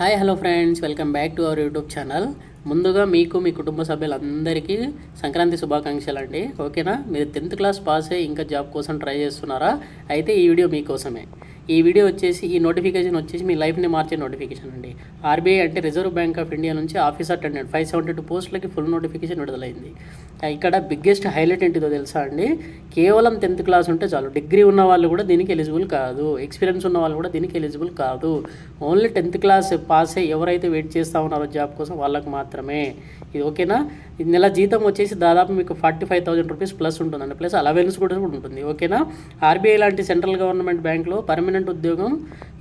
Hi hello friends. Welcome back to our YouTube channel. ముందుగా మీకు మీ కుటుంబ సభ్యులందరికీ సంక్రాంతి శుభాకాంక్షలు అండి ఓకేనా? మీరు టెన్త్ క్లాస్ పాస్ అయ్యి ఇంకా జాబ్ కోసం ట్రై చేస్తున్నారా? అయితే ఈ వీడియో మీకోసమే. ఈ వీడియో వచ్చేసి ఈ నోటిఫికేషన్ వచ్చేసి మీ లైఫ్ని మార్చే నోటిఫికేషన్ అండి. ఆర్బీఐ అంటే రిజర్వ్ బ్యాంక్ ఆఫ్ ఇండియా నుంచి office attendant five seventy two పోస్టులకి ఫుల్ నోటిఫికేషన్ విడుదలైంది. ఇక్కడ బిగ్గెస్ట్ హైలైట్ ఏంటిదో తెలుసా అండి? కేవలం టెన్త్ క్లాస్ ఉంటే చాలు. డిగ్రీ ఉన్న వాళ్ళు కూడా దీనికి ఎలిజిబుల్ కాదు. ఎక్స్పీరియన్స్ ఉన్న వాళ్ళు కూడా దీనికి ఎలిజిబుల్ కాదు. ఓన్లీ టెన్త్ క్లాస్ పాస్ అయ్యి ఎవరైతే వెయిట్ చేస్తూ ఉన్నారో జాబ్ కోసం వాళ్ళకు మాత్రమే. ఓకేనా? ఈ నెల జీతం వచ్చేసి దాదాపు మీకు forty five thousand rupees plus ఉంటుందండి. ప్లస్ అలవెన్స్ కూడా ఉంటుంది ఓకేనా? ఆర్బీఐ లాంటి సెంట్రల్ గవర్నమెంట్ బ్యాంక్లో పర్మనెంట్ ఉద్యోగం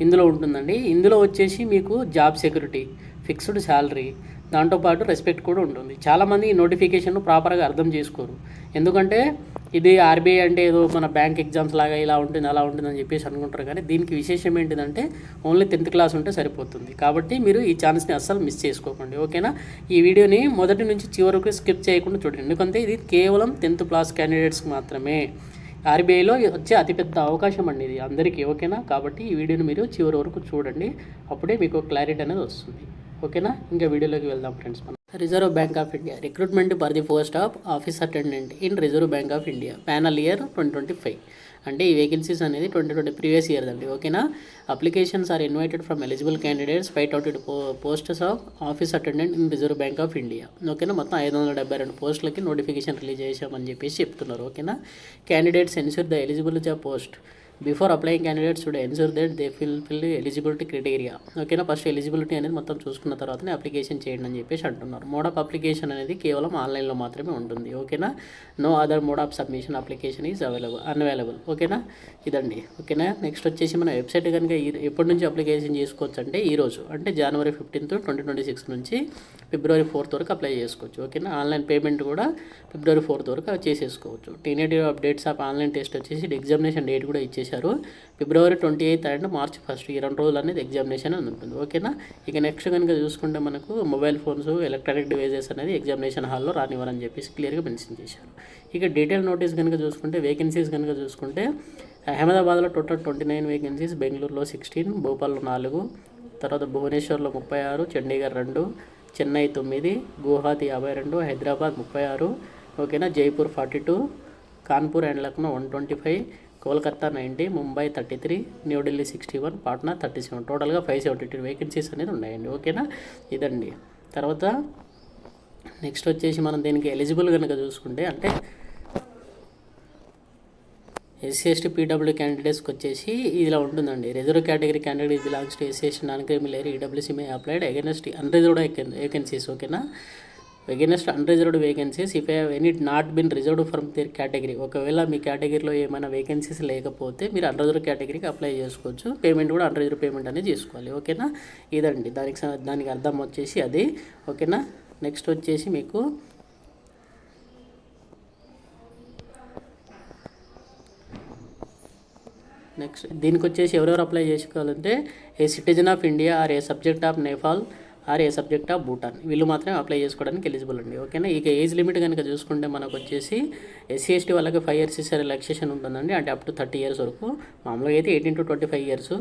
ఇందులో ఉంటుందండి. ఇందులో వచ్చేసి మీకు జాబ్ సెక్యూరిటీ ఫిక్స్డ్ శాలరీ దాంతోపాటు రెస్పెక్ట్ కూడా ఉంటుంది. చాలామంది ఈ నోటిఫికేషన్ ప్రాపర్గా అర్థం చేసుకోరు. ఎందుకంటే ఇది ఆర్బీఐ అంటే ఏదో మన బ్యాంక్ ఎగ్జామ్స్ లాగా ఇలా ఉంటుంది అలా ఉంటుందని చెప్పేసి అనుకుంటారు. కానీ దీనికి విశేషం ఏంటిదంటే ఓన్లీ టెన్త్ క్లాస్ ఉంటే సరిపోతుంది. కాబట్టి మీరు ఈ ఛాన్స్ని అస్సలు మిస్ చేసుకోకండి. ఓకేనా ఈ వీడియోని మొదటి నుంచి చివరకు స్కిప్ చేయకుండా చూడండి. ఎందుకంటే ఇది కేవలం టెన్త్ క్లాస్ క్యాండిడేట్స్కి మాత్రమే. ఆర్బీఐలో వచ్చే అతిపెద్ద అవకాశం అండి ఇది అందరికీ. ఓకేనా కాబట్టి ఈ వీడియోని మీరు చివరి వరకు చూడండి. అప్పుడే మీకు క్లారిటీ అనేది వస్తుంది. ఓకేనా? ఇంకా వీడియోలోకి వెళ్దాం ఫ్రెండ్స్ మనం. Reserve bank of India recruitment for the post of office attendant in reserve bank of India panel year twenty twenty five అంటే ఈ వేకెన్సీస్ అనేది ట్వంటీ ట్వంటీ ప్రీవియస్ ఇయర్ అండి ఓకేనా? Applications are invited from eligible candidates five twenty two posters of office attendant in reserve bank of India. ఓకేనా? మొత్తం ఐదు వందల డెబ్బై రెండు పోస్టులకి నోటిఫికేషన్ రిలీజ్ చేశామని చెప్పేసి చెప్తున్నారు ఓకేనా? క్యాండిడేట్స్ ఎన్సూర్ ద ఎలిజిబుల్ జా post before applying candidates should ensure that they fill fill eligibility criteria ఓకేనా ఫస్ట్ ఎలిజిబిలిటీ అనేది మొత్తం చూసుకున్న తర్వాతనే అప్లికేషన్ చేయండి అని చెప్పేసి అంటున్నారు. మోడ్ ఆఫ్ అప్లికేషన్ అనేది కేవలం ఆన్లైన్లో మాత్రమే ఉంటుంది. ఓకేనా no other mode of submission application is available unavailable ఓకేనా ఇదండి. ఓకేనా నెక్స్ట్ వచ్చేసి మన వెబ్సైట్ కనుక ఎప్పటి నుంచి అప్లికేషన్ చేసుకోవచ్చు అంటే ఈరోజు అంటే January fifteenth twenty twenty six నుంచి ఫిబ్రవరి ఫోర్త్ వరకు అప్లై చేసుకోవచ్చు. ఓకేనా ఆన్లైన్ పేమెంట్ కూడా ఫిబ్రవరి ఫోర్త్ వరకు చేసేసుకోవచ్చు. Tentative updates of online test వచ్చేసి ఎగ్జామినేషన్ డేట్ కూడా ఇచ్చేసి చేశారు. ఫిబ్రవరి twenty eighth and March first ఈ రెండు రోజులు అనేది ఎగ్జామినేషన్ అని ఉంటుంది. ఓకేనా ఇక నెక్స్ట్ కనుక చూసుకుంటే మనకు మొబైల్ ఫోన్స్ ఎలక్ట్రానిక్ డివైజెస్ అనేది ఎగ్జామినేషన్ హాల్లో రానివ్వరని చెప్పేసి క్లియర్గా మెన్షన్ చేశారు. ఇక డీటెయిల్ నోటీస్ కనుక చూసుకుంటే వేకెన్సీస్ కనుక చూసుకుంటే అహ్మదాబాద్లో టోటల్ ట్వంటీ నైన్ వేకెన్సీస్ బెంగళూరులో సిక్స్టీన్ భోపాల్లో నాలుగు తర్వాత భువనేశ్వర్లో ముప్పై ఆరు చండీగఢ్ రెండు చెన్నై తొమ్మిది గువాహతి యాభై రెండు హైదరాబాద్ ముప్పై ఆరు ఓకేనా Jaipur forty two Kanpur and Lucknow one twenty five Kolkata ninety Mumbai thirty three New Delhi sixty one Patna thirty seven. టోటల్గా ఫైవ్ సెవెంటీ టూ వేకెన్సీస్ అనేది ఉన్నాయండి. ఓకేనా? ఇదండి. తర్వాత నెక్స్ట్ వచ్చేసి మనం దీనికి ఎలిజిబుల్ కనుక చూసుకుంటే అంటే ఎస్సీ ఎస్టీ పీడబ్ల్యూ క్యాండిడేట్స్కి వచ్చేసి ఇలా ఉంటుందండి. Reserve category candidate belongs to SC ST non criminal EWC may applied against unreserved vacancies ఓకేనా? Against unreserved vacancies if have any not been reserved from their category ఒకవేళ మీ కేటగిరీలో ఏమైనా వేకెన్సీస్ లేకపోతే మీరు అన్రిజర్వ్ కేటగిరీకి అప్లై చేసుకోవచ్చు. పేమెంట్ కూడా అన్రిజర్వ్ పేమెంట్ అనేది చేసుకోవాలి. ఓకేనా? ఇదండి. దానికి దానికి అర్థం వచ్చేసి అది. ఓకేనా? నెక్స్ట్ వచ్చేసి మీకు నెక్స్ట్ దీనికి వచ్చేసి ఎవరెవరు అప్లై చేసుకోవాలంటే a citizen of India or a subject of Nepal or a subject of Bhutan వీళ్ళు మాత్రమే అప్లై చేసుకోవడానికి ఎలిజిబుల్ అండి. ఓకేనా? ఇక ఏజ్ లిమిట్ కనుక చూసుకుంటే మనకు వచ్చేసి ఎస్సీ ఎస్టీ వాళ్ళకి ఫైవ్ ఇయర్స్ ఇస్తే రిలాక్సేషన్ ఉంటుందండి. అంటే అప్ టు థర్టీ ఇయర్స్ వరకు. మామూలుగా అయితే eighteen to twenty five years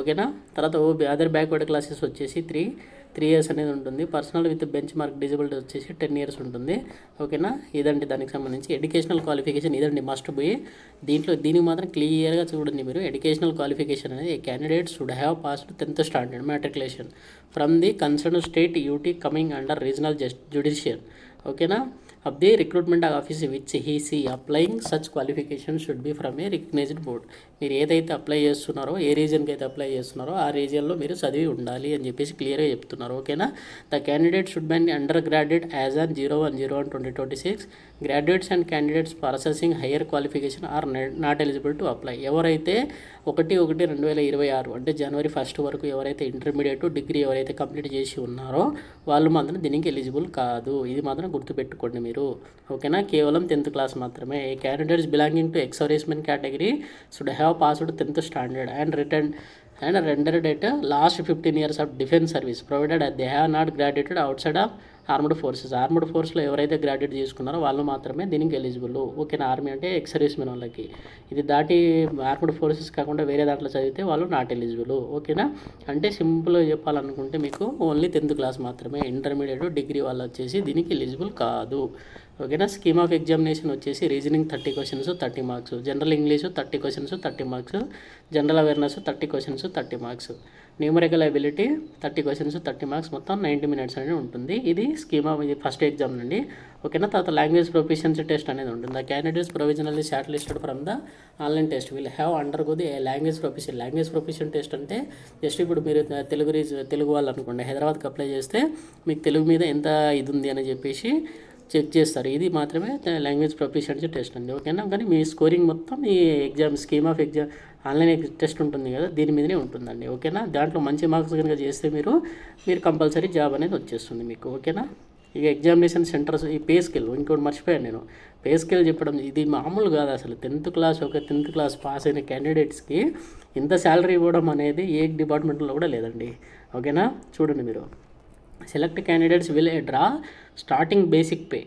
ఓకేనా? తర్వాత అదర్ బ్యాక్వర్డ్ క్లాసెస్ వచ్చేసి త్రీ త్రీ ఇయర్స్ అనేది ఉంటుంది. Personal with benchmark disability వచ్చేసి టెన్ ఇయర్స్ ఉంటుంది. ఓకేనా? ఇదండి దానికి సంబంధించి. ఎడ్యుకేషనల్ క్వాలిఫికేషన్ ఇదండి మస్ట్ పోయి దీంట్లో దీనికి మాత్రం క్లియర్గా చూడండి మీరు. ఎడ్యుకేషనల్ క్వాలిఫికేషన్ అనేది candidate should have passed tenth standard matriculation from the concern state UT coming under regional just judicial ఓకేనా? Of the recruitment office which he see applying such qualification should be from a recognized board మీరు ఏదైతే apply చేస్తున్నారో ఏ రీజన్కి అయితే apply చేస్తున్నారో ఆ రీజన్లో మీరు చదివి ఉండాలి అని చెప్పేసి క్లియర్గా చెప్తున్నారు. ఓకేనా the candidate should be undergraduate as on zero one zero one twenty twenty six graduates and candidates processing higher qualification are not eligible to apply ఎవరైతే ఒకటి ఒకటి రెండు వేల ఇరవై ఆరు అంటే జనవరి ఫస్ట్ వరకు ఎవరైతే ఇంటర్మీడియట్ డిగ్రీ ఎవరైతే కంప్లీట్ చేసి ఉన్నారో వాళ్ళు మాత్రం దీనికి ఎలిజిబుల్ కాదు. ఇది మాత్రం గుర్తుపెట్టుకోండి మీరు. ఓకేనా? కేవలం టెన్త్ క్లాస్ మాత్రమే. A candidates belonging to ex servicemen category should have passed tenth standard and return and render date last fifteen years of defence service provided they have not graduated outside of armed forces. Armed ఫోర్స్లో ఎవరైతే graduate చేసుకున్నారో వాళ్ళు మాత్రమే దీనికి eligible. ఓకేనా? Army అంటే ex service వాళ్ళకి. ఇది దాటి ఆర్మ్డ్ ఫోర్సెస్ కాకుండా వేరే దాంట్లో చదివితే వాళ్ళు నాట్ ఎలిజిబుల్ ఓకేనా? అంటే సింపుల్గా చెప్పాలనుకుంటే మీకు ఓన్లీ టెన్త్ క్లాస్ మాత్రమే. ఇంటర్మీడియట్ డిగ్రీ వాళ్ళు వచ్చేసి దీనికి ఎలిజిబుల్ కాదు. ఓకేనా? స్కీమ్ ఆఫ్ ఎగ్జామినేషన్ వచ్చేసి reasoning thirty questions thirty marks. General English thirty questions thirty marks. General awareness thirty questions thirty marks. Numerical ability thirty questions thirty marks మొత్తం ninety minutes అనేది ఉంటుంది. ఇది స్కీమా ఇది ఫస్ట్ ఎగ్జామ్ నుండి. ఓకేనా తర్వాత language proficiency test అనేది ఉంటుంది. The candidates provisionally shortlisted from the online test will have undergo the language profession language profession test అంటే జస్ట్ ఇప్పుడు మీరు తెలుగు రీజ్ తెలుగు వాళ్ళు అనుకోండి హైదరాబాద్కి అప్లై చేస్తే మీకు తెలుగు మీద ఎంత ఇది ఉంది అని చెప్పేసి చెక్ చేస్తారు. ఇది మాత్రమే లాంగ్వేజ్ ప్రొఫిషియన్సీ టెస్ట్ అండి. ఓకేనా? కానీ మీ స్కోరింగ్ మొత్తం ఈ exam scheme of exam online test ఉంటుంది కదా దీని మీదనే ఉంటుందండి. ఓకేనా? దాంట్లో మంచి మార్క్స్ కనుక చేస్తే మీరు మీరు కంపల్సరీ జాబ్ అనేది వచ్చేస్తుంది మీకు. ఓకేనా? ఇక ఎగ్జామినేషన్ సెంటర్స్ ఈ పే స్కిల్ ఇంకోటి మర్చిపోయాను నేను. పే స్కిల్ చెప్పడం ఇది మామూలు కాదు అసలు. టెన్త్ క్లాస్ ఒక టెన్త్ క్లాస్ పాస్ అయిన క్యాండిడేట్స్కి ఇంత శాలరీ ఇవ్వడం అనేది ఏ డిపార్ట్మెంట్లో కూడా లేదండి. ఓకేనా? చూడండి మీరు. Select candidates will draw starting basic pay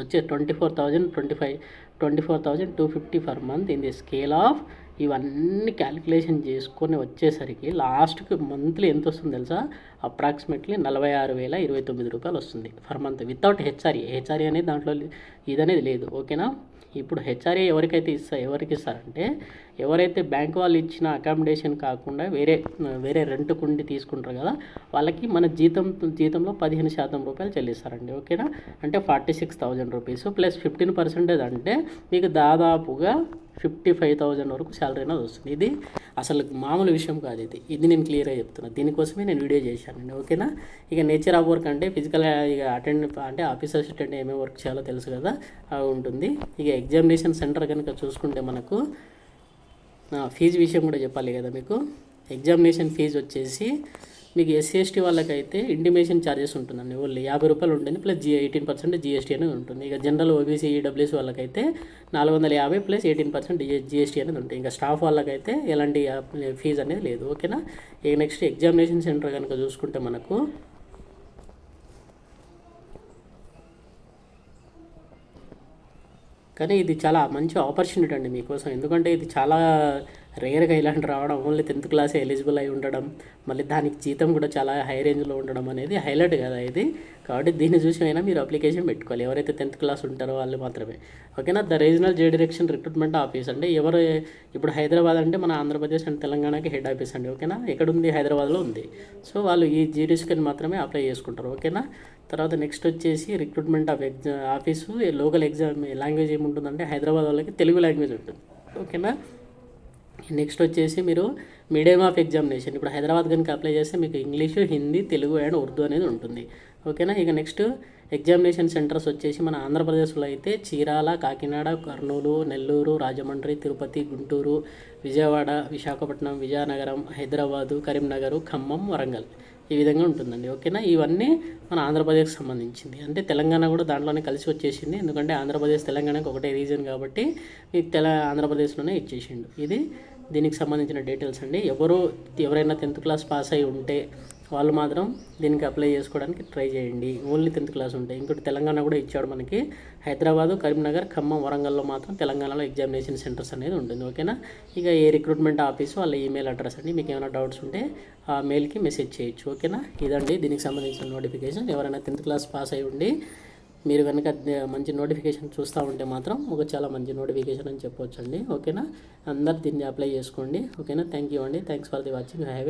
వచ్చే twenty four thousand twenty five twenty four thousand two fifty per month in the scale of ఇవన్నీ క్యాలిక్యులేషన్ చేసుకొని వచ్చేసరికి లాస్ట్కి మంత్లీ ఎంత వస్తుంది తెలుసా? అప్రాక్సిమేట్లీ నలభై ఆరు వేల ఇరవై తొమ్మిది రూపాయలు వస్తుంది for month without HRA HRA అనేది దాంట్లో ఇదనేది లేదు. ఓకేనా ఇప్పుడు హెచ్ఆర్ఏ ఎవరికైతే ఇస్తా ఎవరికి ఇస్తారంటే ఎవరైతే బ్యాంక్ వాళ్ళు ఇచ్చిన అకామిడేషన్ కాకుండా వేరే వేరే రెంట్ కుండి తీసుకుంటారు కదా వాళ్ళకి మన జీతం జీతంలో పదిహేను శాతం రూపాయలు చెల్లిస్తారండి ఓకేనా? అంటే forty six thousand rupees plus fifteen percentage అంటే మీకు దాదాపుగా ఫిఫ్టీ ఫైవ్ థౌజండ్ వరకు శాలరీ అనేది వస్తుంది. ఇది అసలు మామూలు విషయం కాదు ఇది. ఇది నేను క్లియర్గా చెప్తున్నాను దీనికోసమే నేను వీడియో చేశానండి ఓకేనా? ఇక నేచర్ ఆఫ్ వర్క్ అంటే ఫిజికల్ ఇక అటెండ్ అంటే ఆఫీస్ అసిస్టెంట్ ఏమేమి వర్క్ చేయాలో తెలుసు కదా అవి ఉంటుంది. ఇక ఎగ్జామినేషన్ సెంటర్ కనుక చూసుకుంటే మనకు ఫీజు విషయం కూడా చెప్పాలి కదా మీకు. ఎగ్జామినేషన్ ఫీజు వచ్చేసి మీకు ఎస్సీ ఎస్టీ వాళ్ళకైతే ఇంటిమేషన్ ఛార్జెస్ ఉంటుందండి. ఓన్లీ యాభై రూపాయలు ఉంటుంది plus G eighteen percent GST అనేది ఉంటుంది. ఇక జనరల్ ఓబీసీ ఈడబ్ల్యూసీ వాళ్ళకైతే నాలుగు వందల యాభై ప్లస్ ఎయిటీన్ పర్సెంట్ జీఎస్టీ అనేది ఉంటుంది. ఇంకా స్టాఫ్ వాళ్ళకైతే ఎలాంటి ఫీజు అనేది లేదు. ఓకేనా ఇక నెక్స్ట్ ఎగ్జామినేషన్ సెంటర్ కనుక చూసుకుంటే మనకు కానీ ఇది చాలా మంచి ఆపర్చునిటీ అండి మీకోసం. ఎందుకంటే ఇది చాలా రేర్గా ఇలాంటి రావడం ఓన్లీ టెన్త్ క్లాసే ఎలిజిబుల్ అయి ఉండడం మళ్ళీ దానికి జీతం కూడా చాలా హై రేంజ్లో ఉండడం అనేది హైలైట్ కదా ఇది. కాబట్టి దీన్ని చూసి అయినా మీరు అప్లికేషన్ పెట్టుకోవాలి. ఎవరైతే టెన్త్ క్లాస్ ఉంటారో వాళ్ళు మాత్రమే. ఓకేనా? The regional jurisdiction recruitment office అంటే ఎవరు ఇప్పుడు హైదరాబాద్ అంటే మన ఆంధ్రప్రదేశ్ అండ్ తెలంగాణకి హెడ్ ఆఫీస్ అండి. ఓకేనా? ఎక్కడ ఉంది హైదరాబాద్లో ఉంది. సో వాళ్ళు ఈ జీడీస్కి మాత్రమే అప్లై చేసుకుంటారు. ఓకేనా? తర్వాత నెక్స్ట్ వచ్చేసి recruitment of exam office local exam language ఏముంటుందంటే హైదరాబాద్ వాళ్ళకి తెలుగు లాంగ్వేజ్ ఉంటుంది. ఓకేనా? నెక్స్ట్ వచ్చేసి మీరు మీడియం ఆఫ్ ఎగ్జామినేషన్ ఇప్పుడు హైదరాబాద్ కనుక అప్లై చేస్తే మీకు ఇంగ్లీషు హిందీ తెలుగు అండ్ ఉర్దూ అనేది ఉంటుంది. ఓకేనా ఇక నెక్స్ట్ ఎగ్జామినేషన్ సెంటర్స్ వచ్చేసి మన ఆంధ్రప్రదేశ్లో అయితే చీరాల కాకినాడ కర్నూలు నెల్లూరు రాజమండ్రి తిరుపతి గుంటూరు విజయవాడ విశాఖపట్నం విజయనగరం హైదరాబాదు కరీంనగర్ ఖమ్మం వరంగల్. ఈ విధంగా ఉంటుందండి. ఓకేనా? ఇవన్నీ మన ఆంధ్రప్రదేశ్కి సంబంధించింది. అంటే తెలంగాణ కూడా దాంట్లోనే కలిసి వచ్చేసింది. ఎందుకంటే ఆంధ్రప్రదేశ్ తెలంగాణకు ఒకటే రీజన్ కాబట్టి ఈ తెల ఆంధ్రప్రదేశ్లోనే ఇచ్చేసిండు. ఇది దీనికి సంబంధించిన డీటెయిల్స్ అండి. ఎవరు ఎవరైనా టెన్త్ క్లాస్ పాస్ అయి ఉంటే వాళ్ళు మాత్రం దీనికి అప్లై చేసుకోవడానికి ట్రై చేయండి. ఓన్లీ టెన్త్ క్లాస్ ఉంటాయి. ఇంకోటి తెలంగాణ కూడా ఇచ్చాడు మనకి. హైదరాబాదు కరీంనగర్ ఖమ్మం వరంగల్లో మాత్రం తెలంగాణలో ఎగ్జామినేషన్ సెంటర్స్ అనేది ఉంటుంది. ఓకేనా ఇక ఏ రిక్రూట్మెంట్ ఆఫీసు వాళ్ళ ఈమెయిల్ అడ్రస్ అండి. మీకు ఏమైనా డౌట్స్ ఉంటే ఆ మెయిల్కి మెసేజ్ చేయొచ్చు. ఓకేనా ఇదండి. దీనికి సంబంధించిన నోటిఫికేషన్ ఎవరైనా టెన్త్ క్లాస్ పాస్ అయి ఉండి మీరు కనుక మంచి నోటిఫికేషన్ చూస్తూ ఉంటే మాత్రం ఒక చాలా మంచి నోటిఫికేషన్ అని చెప్పొచ్చండి. ఓకేనా అందరు దీన్ని అప్లై చేసుకోండి. ఓకేనా థ్యాంక్ యూ అండి. Thanks for the watching have